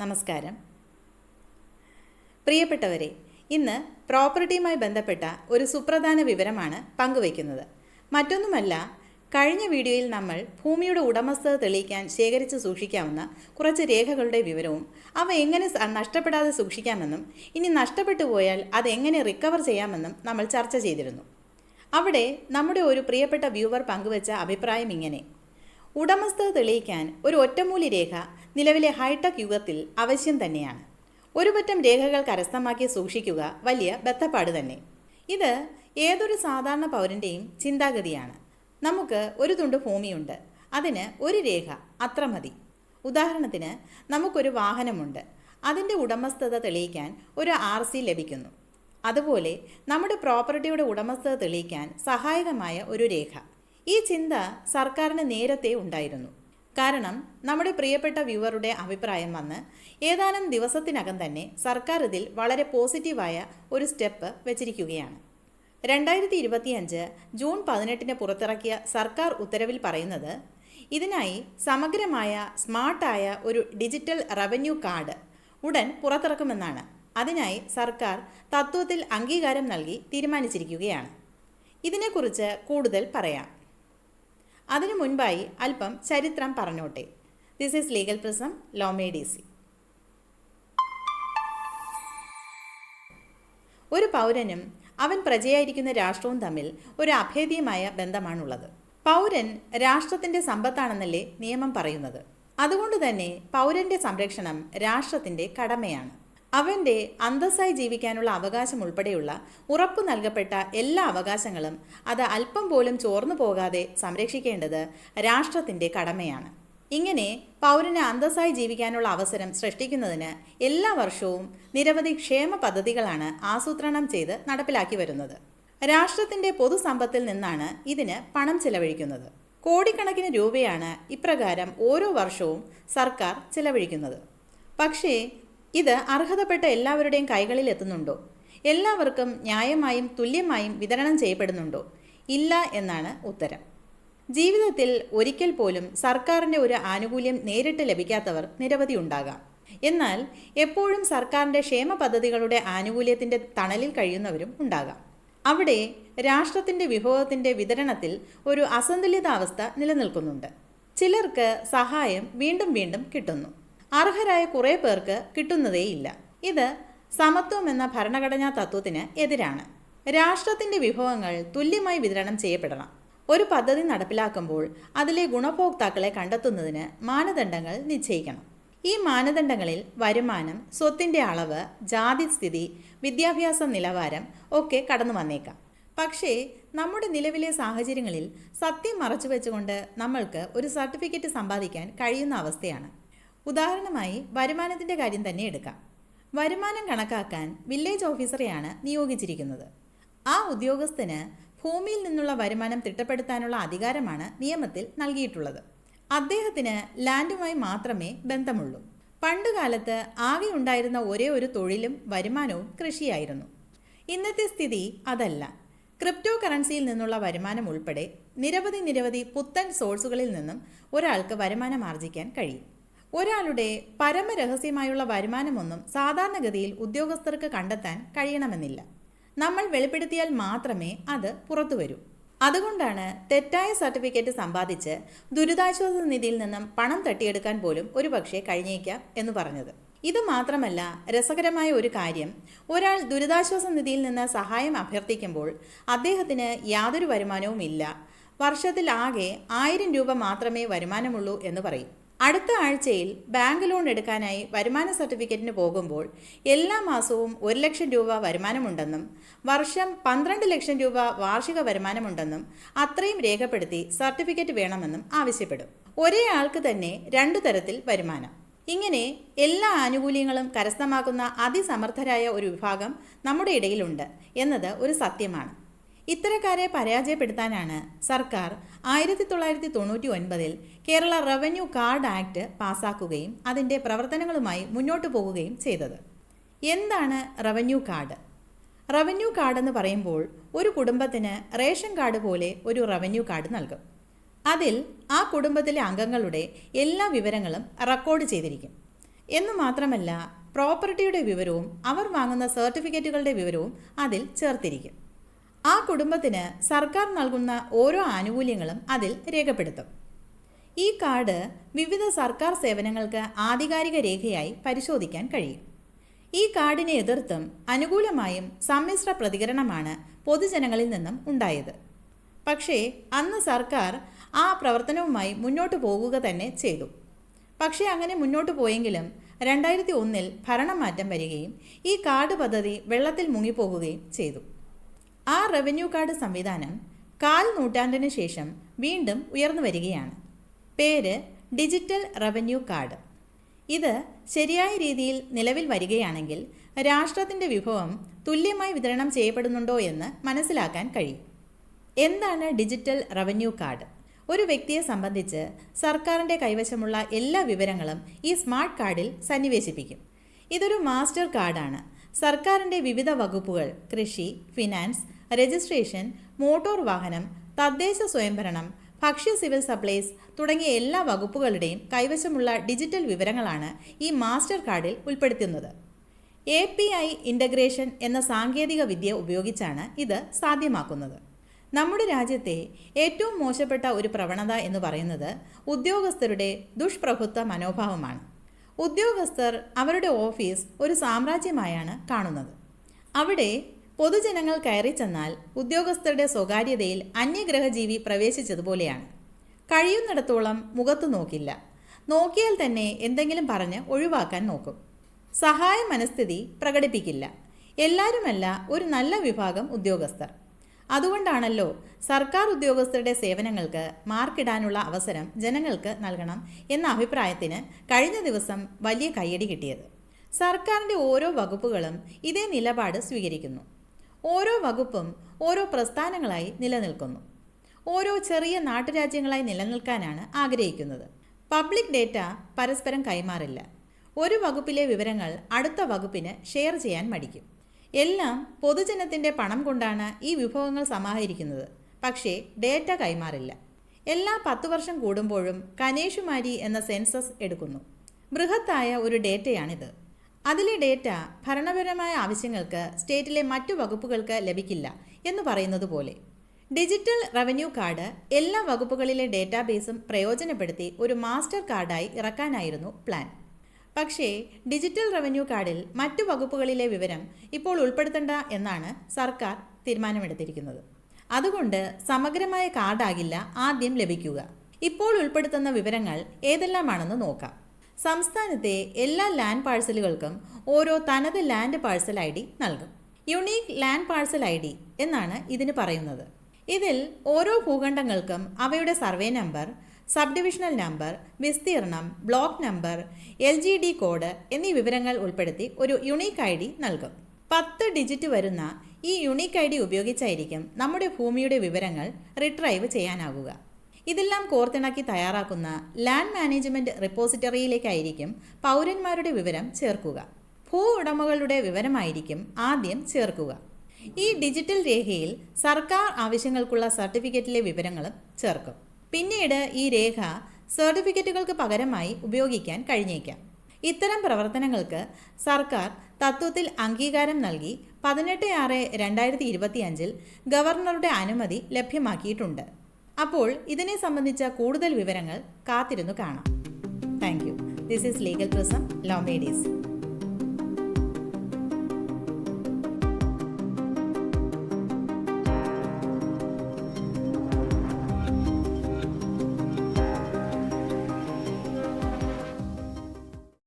നമസ്കാരം. പ്രിയപ്പെട്ടവരെ ഇന്ന് പ്രോപ്പർട്ടിയുമായി ബന്ധപ്പെട്ട ഒരു സുപ്രധാന വിവരമാണ് പങ്കുവയ്ക്കുന്നത്. മറ്റൊന്നുമല്ല കഴിഞ്ഞ വീഡിയോയിൽ നമ്മൾ ഭൂമിയുടെ ഉടമസ്ഥത തെളിയിക്കാൻ ശേഖരിച്ച് സൂക്ഷിക്കാവുന്ന കുറച്ച് രേഖകളുടെ വിവരവും അവ എങ്ങനെ നഷ്ടപ്പെടാതെ സൂക്ഷിക്കാമെന്നും ഇനി നഷ്ടപ്പെട്ടു പോയാൽ അത് എങ്ങനെ റിക്കവർ ചെയ്യാമെന്നും നമ്മൾ ചർച്ച ചെയ്തിരുന്നു. അവിടെ നമ്മുടെ ഒരു പ്രിയപ്പെട്ട വ്യൂവർ പങ്കുവച്ച അഭിപ്രായം ഇങ്ങനെ. ഉടമസ്ഥത തെളിയിക്കാൻ ഒരു ഒറ്റമൂലി രേഖ നിലവിലെ ഹൈടെക് യുഗത്തിൽ ആവശ്യം തന്നെയാണ്. ഒരു പറ്റം രേഖകൾ കരസ്ഥമാക്കി സൂക്ഷിക്കുക വലിയ ബദ്ധപ്പാട് തന്നെ. ഇത് ഏതൊരു സാധാരണ പൗരന്റെയും ചിന്താഗതിയാണ്. നമുക്ക് ഒരു തുണ്ട് ഭൂമിയുണ്ട്. അതിന് ഒരു രേഖ അത്ര മതി. ഉദാഹരണത്തിന് നമുക്കൊരു വാഹനമുണ്ട്. അതിന്റെ ഉടമസ്ഥത തെളിയിക്കാൻ ഒരു ആർ സി ലഭിക്കുന്നു. അതുപോലെ നമ്മുടെ പ്രോപ്പർട്ടിയുടെ ഉടമസ്ഥത തെളിയിക്കാൻ സഹായകമായ ഒരു രേഖ. ഈ ചിന്ത സർക്കാരിന് നേരത്തെ ഉണ്ടായിരുന്നു. കാരണം നമ്മുടെ പ്രിയപ്പെട്ട വ്യൂവറുടെ അഭിപ്രായം വന്ന് ഏതാനും ദിവസത്തിനകം തന്നെ സർക്കാർ ഇതിൽ വളരെ പോസിറ്റീവായ ഒരു സ്റ്റെപ്പ് വെച്ചിരിക്കുകയാണ്. രണ്ടായിരത്തി ഇരുപത്തിയഞ്ച് ജൂൺ പതിനെട്ടിന് പുറത്തിറക്കിയ സർക്കാർ ഉത്തരവിൽ പറയുന്നത് ഇതിനായി സമഗ്രമായ സ്മാർട്ടായ ഒരു ഡിജിറ്റൽ റവന്യൂ കാർഡ് ഉടൻ പുറത്തിറക്കുമെന്നാണ്. അതിനായി സർക്കാർ തത്വത്തിൽ അംഗീകാരം നൽകി തീരുമാനിച്ചിരിക്കുകയാണ്. ഇതിനെക്കുറിച്ച് കൂടുതൽ പറയാം. അതിനു മുൻപായി അല്പം ചരിത്രം പറഞ്ഞോട്ടെ. This is legal prism law made easy ഒരു പൗരനും അവൻ പ്രജയായിരിക്കുന്ന രാഷ്ട്രവും തമ്മിൽ ഒരു അഭേദ്യമായ ബന്ധമാണുള്ളത്. പൗരൻ രാഷ്ട്രത്തിന്റെ സമ്പത്താണെന്നല്ലേ നിയമം പറയുന്നത്. അതുകൊണ്ട് തന്നെ പൗരന്റെ സംരക്ഷണം രാഷ്ട്രത്തിന്റെ കടമയാണ്. അവന്റെ അന്തസ്സായി ജീവിക്കാനുള്ള അവകാശം ഉൾപ്പെടെയുള്ള ഉറപ്പു നൽകപ്പെട്ട എല്ലാ അവകാശങ്ങളും അത് അല്പം പോലും ചോർന്നു പോകാതെ സംരക്ഷിക്കേണ്ടത് രാഷ്ട്രത്തിന്റെ കടമയാണ്. ഇങ്ങനെ പൗരന് അന്തസ്സായി ജീവിക്കാനുള്ള അവസരം സൃഷ്ടിക്കുന്നതിന് എല്ലാ വർഷവും നിരവധി ക്ഷേമ പദ്ധതികളാണ് ആസൂത്രണം ചെയ്ത് നടപ്പിലാക്കി വരുന്നത്. രാഷ്ട്രത്തിന്റെ പൊതുസമ്പത്തിൽ നിന്നാണ് ഇതിന് പണം ചെലവഴിക്കുന്നത്. കോടിക്കണക്കിന് രൂപയാണ് ഇപ്രകാരം ഓരോ വർഷവും സർക്കാർ ചെലവഴിക്കുന്നത്. പക്ഷേ ഇത് അർഹതപ്പെട്ട എല്ലാവരുടെയും കൈകളിൽ എത്തുന്നുണ്ടോ? എല്ലാവർക്കും ന്യായമായും തുല്യമായും വിതരണം ചെയ്യപ്പെടുന്നുണ്ടോ? ഇല്ല എന്നാണ് ഉത്തരം. ജീവിതത്തിൽ ഒരിക്കൽ പോലും സർക്കാരിന്റെ ഒരു ആനുകൂല്യം നേരിട്ട് ലഭിക്കാത്തവർ നിരവധി ഉണ്ടാകാം. എന്നാൽ എപ്പോഴും സർക്കാരിന്റെ ക്ഷേമ പദ്ധതികളുടെ ആനുകൂല്യത്തിന്റെ തണലിൽ കഴിയുന്നവരും ഉണ്ടാകാം. അവിടെ രാഷ്ട്രത്തിന്റെ വിഭവത്തിന്റെ വിതരണത്തിൽ ഒരു അസന്തുലിതാവസ്ഥ നിലനിൽക്കുന്നുണ്ട്. ചിലർക്ക് സഹായം വീണ്ടും വീണ്ടും കിട്ടുന്നു. അർഹരായ കുറേ പേർക്ക് കിട്ടുന്നതേയില്ല. ഇത് സമത്വം എന്ന ഭരണഘടനാ തത്വത്തിന് എതിരാണ്. രാഷ്ട്രത്തിന്റെ വിഭവങ്ങൾ തുല്യമായി വിതരണം ചെയ്യപ്പെടണം. ഒരു പദ്ധതി നടപ്പിലാക്കുമ്പോൾ അതിലെ ഗുണഭോക്താക്കളെ കണ്ടെത്തുന്നതിന് മാനദണ്ഡങ്ങൾ നിശ്ചയിക്കണം. ഈ മാനദണ്ഡങ്ങളിൽ വരുമാനം സ്വത്തിന്റെ അളവ് ജാതി സ്ഥിതി വിദ്യാഭ്യാസ നിലവാരം ഒക്കെ കടന്നു വന്നേക്കാം. പക്ഷേ നമ്മുടെ നിലവിലെ സാഹചര്യങ്ങളിൽ സത്യം മറച്ചു വെച്ചുകൊണ്ട് നമ്മൾക്ക് ഒരു സർട്ടിഫിക്കറ്റ് സമ്പാദിക്കാൻ കഴിയുന്ന അവസ്ഥയാണ്. ഉദാഹരണമായി വരുമാനത്തിന്റെ കാര്യം തന്നെ എടുക്കാം. വരുമാനം കണക്കാക്കാൻ വില്ലേജ് ഓഫീസറെയാണ് നിയോഗിച്ചിരിക്കുന്നത്. ആ ഉദ്യോഗസ്ഥന് ഭൂമിയിൽ നിന്നുള്ള വരുമാനം തിട്ടപ്പെടുത്താനുള്ള അധികാരമാണ് നിയമത്തിൽ നൽകിയിട്ടുള്ളത്. അദ്ദേഹത്തിന് ലാൻഡുമായി മാത്രമേ ബന്ധമുള്ളൂ. പണ്ടുകാലത്ത് ആകെ ഉണ്ടായിരുന്ന ഒരേ ഒരു തൊഴിലും വരുമാനവും കൃഷിയായിരുന്നു. ഇന്നത്തെ സ്ഥിതി അതല്ല. ക്രിപ്റ്റോ കറൻസിയിൽ നിന്നുള്ള വരുമാനം ഉൾപ്പെടെ നിരവധി നിരവധി പുത്തൻ സോഴ്സുകളിൽ നിന്നും ഒരാൾക്ക് വരുമാനം ആർജിക്കാൻ കഴിയും. ഒരാളുടെ പരമരഹസ്യമായുള്ള വരുമാനമൊന്നും സാധാരണഗതിയിൽ ഉദ്യോഗസ്ഥർക്ക് കണ്ടെത്താൻ കഴിയണമെന്നില്ല. നമ്മൾ വെളിപ്പെടുത്തിയാൽ മാത്രമേ അത് പുറത്തു വരൂ. അതുകൊണ്ടാണ് തെറ്റായ സർട്ടിഫിക്കറ്റ് സമ്പാദിച്ച് ദുരിതാശ്വാസ നിധിയിൽ നിന്നും പണം തട്ടിയെടുക്കാൻ പോലും ഒരുപക്ഷെ കഴിഞ്ഞേക്കാം എന്ന് പറഞ്ഞത്. ഇത് മാത്രമല്ല രസകരമായ ഒരു കാര്യം ഒരാൾ ദുരിതാശ്വാസ നിധിയിൽ നിന്ന് സഹായം അഭ്യർത്ഥിക്കുമ്പോൾ അദ്ദേഹത്തിന് യാതൊരു വരുമാനവും ഇല്ല വർഷത്തിൽ ആകെ ആയിരം രൂപ മാത്രമേ വരുമാനമുള്ളൂ എന്ന് പറയും. അടുത്ത ആഴ്ചയിൽ ബാങ്ക് ലോൺ എടുക്കാനായി വരുമാന സർട്ടിഫിക്കറ്റിന് പോകുമ്പോൾ എല്ലാ മാസവും ഒരു ലക്ഷം രൂപ വരുമാനമുണ്ടെന്നും വർഷം പന്ത്രണ്ട് ലക്ഷം രൂപ വാർഷിക വരുമാനമുണ്ടെന്നും അത്രയും രേഖപ്പെടുത്തി സർട്ടിഫിക്കറ്റ് വേണമെന്നും ആവശ്യപ്പെടും. ഒരേ ആൾക്ക് തന്നെ രണ്ടു തരത്തിൽ വരുമാനം. ഇങ്ങനെ എല്ലാ ആനുകൂല്യങ്ങളും കരസ്ഥമാക്കുന്ന അതിസമർത്ഥരായ ഒരു വിഭാഗം നമ്മുടെ ഇടയിലുണ്ട് എന്നത് ഒരു സത്യമാണ്. ഇത്തരക്കാരെ പരാജയപ്പെടുത്താനാണ് സർക്കാർ ആയിരത്തി തൊള്ളായിരത്തി തൊണ്ണൂറ്റി ഒൻപതിൽ കേരള റവന്യൂ കാർഡ് ആക്ട് പാസാക്കുകയും അതിന്റെ പ്രവർത്തനങ്ങളുമായി മുന്നോട്ടു പോകുകയും ചെയ്തത്. എന്താണ് റവന്യൂ കാർഡ്? റവന്യൂ കാർഡ് എന്ന് പറയുമ്പോൾ ഒരു കുടുംബത്തിന് റേഷൻ കാർഡ് പോലെ ഒരു റവന്യൂ കാർഡ് നൽകും. അതിൽ ആ കുടുംബത്തിലെ അംഗങ്ങളുടെ എല്ലാ വിവരങ്ങളും റെക്കോർഡ് ചെയ്തിരിക്കും. എന്നു മാത്രമല്ല പ്രോപ്പർട്ടിയുടെ വിവരവും അവർ വാങ്ങുന്ന സർട്ടിഫിക്കറ്റുകളുടെ വിവരവും അതിൽ ചേർത്തിരിക്കും. ആ കുടുംബത്തിന് സർക്കാർ നൽകുന്ന ഓരോ ആനുകൂല്യങ്ങളും അതിൽ രേഖപ്പെടുത്തും. ഈ കാർഡ് വിവിധ സർക്കാർ സേവനങ്ങൾക്ക് ആധികാരിക രേഖയായി പരിശോധിക്കാൻ കഴിയും. ഈ കാർഡിനെ എതിർത്തും അനുകൂലമായും സമ്മിശ്ര പ്രതികരണമാണ് പൊതുജനങ്ങളിൽ നിന്നും ഉണ്ടായത്. പക്ഷേ അന്ന് സർക്കാർ ആ പ്രവർത്തനവുമായി മുന്നോട്ട് പോകുക തന്നെ ചെയ്തു. പക്ഷേ അങ്ങനെ മുന്നോട്ട് പോയെങ്കിലും രണ്ടായിരത്തി ഒന്നിൽ ഭരണമാറ്റം വരികയും ഈ കാർഡ് പദ്ധതി വെള്ളത്തിൽ മുങ്ങിപ്പോകുകയും ചെയ്തു. ആ റവന്യൂ കാർഡ് സംവിധാനം കാൽ നൂറ്റാണ്ടിന് ശേഷം വീണ്ടും ഉയർന്നു വരികയാണ്. പേര് ഡിജിറ്റൽ റവന്യൂ കാർഡ്. ഇത് ശരിയായ രീതിയിൽ നിലവിൽ വരികയാണെങ്കിൽ രാഷ്ട്രത്തിന്റെ വിഭവം തുല്യമായി വിതരണം ചെയ്യപ്പെടുന്നുണ്ടോ എന്ന് മനസ്സിലാക്കാൻ കഴിയും. എന്താണ് ഡിജിറ്റൽ റവന്യൂ കാർഡ്? ഒരു വ്യക്തിയെ സംബന്ധിച്ച് സർക്കാരിന്റെ കൈവശമുള്ള എല്ലാ വിവരങ്ങളും ഈ സ്മാർട്ട് കാർഡിൽ സന്നിവേശിപ്പിക്കും. ഇതൊരു മാസ്റ്റർ കാർഡാണ്. സർക്കാരിന്റെ വിവിധ വകുപ്പുകൾ കൃഷി ഫിനാൻസ് രജിസ്ട്രേഷൻ മോട്ടോർ വാഹനം തദ്ദേശ സ്വയംഭരണം ഭക്ഷ്യ സിവിൽ സപ്ലൈസ് തുടങ്ങിയ എല്ലാ വകുപ്പുകളുടെയും കൈവശമുള്ള ഡിജിറ്റൽ വിവരങ്ങളാണ് ഈ മാസ്റ്റർ കാർഡിൽ ഉൾപ്പെടുത്തുന്നത്. എ പി ഐ ഇന്റഗ്രേഷൻ എന്ന സാങ്കേതിക വിദ്യ ഉപയോഗിച്ചാണ് ഇത് സാധ്യമാക്കുന്നത്. നമ്മുടെ രാജ്യത്തെ ഏറ്റവും മോശപ്പെട്ട ഒരു പ്രവണത എന്ന് പറയുന്നത് ഉദ്യോഗസ്ഥരുടെ ദുഷ്പ്രഭുത്വ മനോഭാവമാണ്. ഉദ്യോഗസ്ഥർ അവരുടെ ഓഫീസ് ഒരു സാമ്രാജ്യമായാണ് കാണുന്നത്. അവിടെ പൊതുജനങ്ങൾ കയറി ചെന്നാൽ ഉദ്യോഗസ്ഥരുടെ സ്വകാര്യതയിൽ അന്യഗ്രഹജീവി പ്രവേശിച്ചതുപോലെയാണ് കഴിയുന്നിടത്തോളം മുഖത്തു നോക്കില്ല. നോക്കിയാൽ തന്നെ എന്തെങ്കിലും പറഞ്ഞ് ഒഴിവാക്കാൻ നോക്കും. സഹായ മനസ്ഥിതി പ്രകടിപ്പിക്കില്ല. എല്ലാവരുമല്ല ഒരു നല്ല വിഭാഗം ഉദ്യോഗസ്ഥർ. അതുകൊണ്ടാണല്ലോ സർക്കാർ ഉദ്യോഗസ്ഥരുടെ സേവനങ്ങൾക്ക് മാർക്കിടാനുള്ള അവസരം ജനങ്ങൾക്ക് നൽകണം എന്ന അഭിപ്രായത്തിന് കഴിഞ്ഞ ദിവസം വലിയ കയ്യടി കിട്ടിയത്. സർക്കാരിന്റെ ഓരോ വകുപ്പുകളും ഇതേ നിലപാട് സ്വീകരിക്കുന്നു. ഓരോ വകുപ്പും ഓരോ പ്രസ്ഥാനങ്ങളായി നിലനിൽക്കുന്നു. ഓരോ ചെറിയ നാട്ടുരാജ്യങ്ങളായി നിലനിൽക്കാനാണ് ആഗ്രഹിക്കുന്നത്. പബ്ലിക് ഡേറ്റ പരസ്പരം കൈമാറില്ല. ഒരു വകുപ്പിലെ വിവരങ്ങൾ അടുത്ത വകുപ്പിന് ഷെയർ ചെയ്യാൻ മടിക്കും. എല്ലാം പൊതുജനത്തിന്റെ പണം കൊണ്ടാണ് ഈ വിഭവങ്ങൾ സമാഹരിക്കുന്നത്. പക്ഷേ ഡേറ്റ കൈമാറില്ല. എല്ലാ പത്തു വർഷം കൂടുമ്പോഴും കനേഷുമാരി എന്ന സെൻസസ് എടുക്കുന്നു. ബൃഹത്തായ ഒരു ഡേറ്റയാണിത്. അതിലെ ഡേറ്റ ഭരണപരമായ ആവശ്യങ്ങൾക്ക് സ്റ്റേറ്റിലെ മറ്റു വകുപ്പുകൾക്ക് ലഭിക്കില്ല എന്ന് പറയുന്നത് പോലെ. ഡിജിറ്റൽ റവന്യൂ കാർഡ് എല്ലാ വകുപ്പുകളിലെ ഡേറ്റാബേസും പ്രയോജനപ്പെടുത്തി ഒരു മാസ്റ്റർ കാർഡായി ഇറക്കാനായിരുന്നു പ്ലാൻ. പക്ഷേ ഡിജിറ്റൽ റവന്യൂ കാർഡിൽ മറ്റു വകുപ്പുകളിലെ വിവരം ഇപ്പോൾ ഉൾപ്പെടുത്തേണ്ട എന്നാണ് സർക്കാർ തീരുമാനമെടുത്തിരിക്കുന്നത്. അതുകൊണ്ട് സമഗ്രമായ കാർഡാകില്ല ആദ്യം ലഭിക്കുക. ഇപ്പോൾ ഉൾപ്പെടുത്തുന്ന വിവരങ്ങൾ ഏതെല്ലാമാണെന്ന് നോക്കാം. സംസ്ഥാനത്തെ എല്ലാ ലാൻഡ് പാഴ്സലുകൾക്കും ഓരോ തനത് ലാൻഡ് പാഴ്സൽ ഐ ഡി നൽകും. Unique land parcel I D എന്നാണ് ഇതിന് പറയുന്നത്. ഇതിൽ ഓരോ ഭൂഖണ്ഡങ്ങൾക്കും അവയുടെ survey number sub divisional number വിസ്തീർണം block number L G D code എന്നീ വിവരങ്ങൾ ഉൾപ്പെടുത്തി ഒരു യുണീക്ക് ഐ ഡി നൽകും. പത്ത് ഡിജിറ്റ് വരുന്ന ഈ യുണീക്ക് ഐ ഡി ഉപയോഗിച്ചായിരിക്കും നമ്മുടെ ഭൂമിയുടെ വിവരങ്ങൾ റിട്രൈവ് ചെയ്യാനാവുക. ഇതെല്ലാം കോർത്തിണക്കി തയ്യാറാക്കുന്ന ലാൻഡ് മാനേജ്മെന്റ് റിപ്പോസിറ്ററിയിലേക്കായിരിക്കും പൗരന്മാരുടെ വിവരം ചേർക്കുക. ഭൂ ഉടമകളുടെ വിവരമായിരിക്കും ആദ്യം ചേർക്കുക. ഈ ഡിജിറ്റൽ രേഖയിൽ സർക്കാർ ആവശ്യങ്ങൾക്കുള്ള സർട്ടിഫിക്കറ്റിലെ വിവരങ്ങളും ചേർക്കും. പിന്നീട് ഈ രേഖ സർട്ടിഫിക്കറ്റുകൾക്ക് പകരമായി ഉപയോഗിക്കാൻ കഴിഞ്ഞേക്കാം. ഇത്തരം പ്രവർത്തനങ്ങൾക്ക് സർക്കാർ തത്വത്തിൽ അംഗീകാരം നൽകി പതിനെട്ട് ആറ് രണ്ടായിരത്തി ഇരുപത്തിയഞ്ചിൽ ഗവർണറുടെ അനുമതി ലഭ്യമാക്കിയിട്ടുണ്ട്. അപ്പോൾ ഇതിനെ സംബന്ധിച്ച കൂടുതൽ വിവരങ്ങൾ കാത്തിരുന്നു കാണാം. Thank you. This is legal prism law made easy